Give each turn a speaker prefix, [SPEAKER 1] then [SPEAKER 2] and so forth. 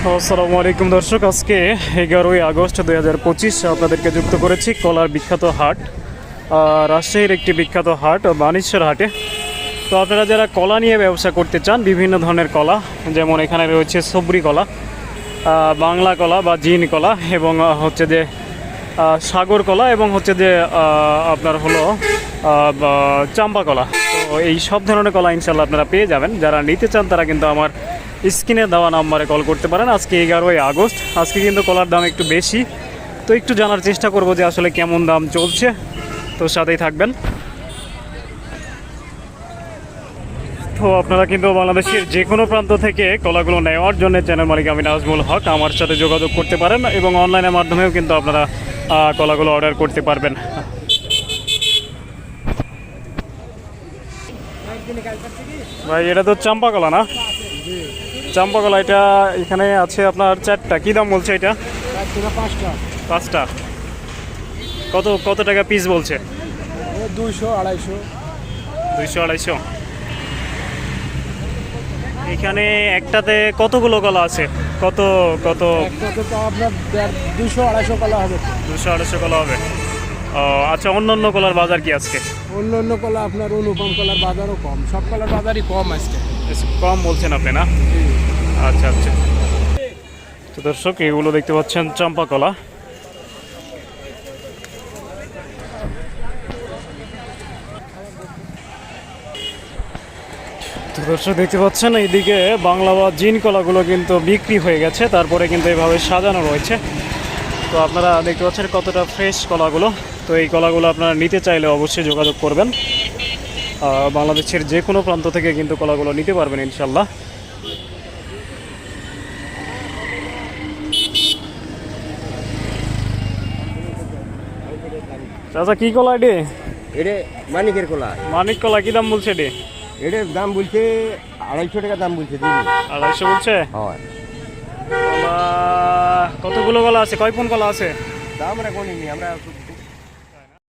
[SPEAKER 1] আসসালামু আলাইকুম দর্শক, আজকে এগারোই আগস্ট দুই হাজার পঁচিশ, আপনাদেরকে যুক্ত করেছি কলার বিখ্যাত হাট রাজশাহীর একটি বিখ্যাত হাট, বাণিজ্যের হাটে। তো আপনারা যারা কলা নিয়ে ব্যবসা করতে চান, বিভিন্ন ধরনের কলা, যেমন এখানে রয়েছে সবরি কলা বাংলা কলা বা জিন কলা এবং হচ্ছে যে সাগর কলা এবং হচ্ছে যে আপনার হলো চাম্পা কলা। তো এই সব ধরনের কলা ইনশাল্লাহ আপনারা পেয়ে যাবেন। যারা নিতে চান, তারা কিন্তু আমার স্ক্রিনে দেওয়া নাম্বারে কল করতে পারেন। আজকে এগারোই আগস্ট। আজকে কিন্তু কলার দাম একটু বেশি। তো একটু জানার চেষ্টা করব যে আসলে কেমন দাম চলছে। তো সাথেই থাকবেন। তো আপনারা কিন্তু বাংলাদেশের যে কোনো প্রান্ত থেকে কলাগুলো নেওয়ার জন্য চ্যানেল মালিক আমি নাজমুল হক আমার সাথে যোগাযোগ করতে পারেন এবং অনলাইনের মাধ্যমেও কিন্তু আপনারা কলাগুলো অর্ডার করতে পারবেন। ভাই, এটা তো চাম্পা কলা না? চাম্পা কলা এটা এখানে আছে আপনার চারটা। কী দাম বলছে এটা?
[SPEAKER 2] পাঁচটা।
[SPEAKER 1] কত কত টাকা পিস বলছে?
[SPEAKER 2] দুইশো, আড়াইশো।
[SPEAKER 1] দুইশো আড়াইশো এখানে একটাতে কতগুলো কলা আছে? কত কত?
[SPEAKER 2] দেড় আড়াইশো কলা হবে।
[SPEAKER 1] দুশো আড়াইশো কলা হবে ও আচ্ছা অন্য অন্য কলার বাজার কি আজকে?
[SPEAKER 2] অন্য অন্য কলা আপনার অনুপম কলার বাজারও কম। সব কলার বাজারই কম আজকে।
[SPEAKER 1] কম বলছেন আপনি, না? আচ্ছা আচ্ছা। তো দর্শক, এগুলো দেখতে পাচ্ছেন চম্পা কলা দর্শক, দেখতে পাচ্ছেন, এইদিকে বাংলা বা জিন কলাগুলো কিন্তু বিক্রি হয়ে গেছে, তারপরে কিন্তু এইভাবে সাজানো রয়েছে। তো আপনারা দেখতে পাচ্ছেন কতটা ফ্রেশ কলাগুলো। তো এই কলাগুলো আপনারা নিতে চাইলে অবশ্যই যোগাযোগ করবেন। বাংলাদেশের যে কোনো প্রান্ত থেকে কিন্তু কলাগুলো নিতে পারবেন ইনশাল্লাহ। চাচা কি কলা এটি?
[SPEAKER 3] এটা মানিকের কলা।
[SPEAKER 1] মানিক কলা কি দাম বলছে এটি?
[SPEAKER 3] এটার দাম বলছে আড়াইশো টাকা দাম বলছে
[SPEAKER 1] আড়াইশো বলছে? কতগুলো কলা আছে? কয় পন কলা আছে?
[SPEAKER 3] আমরা কোনি আমরা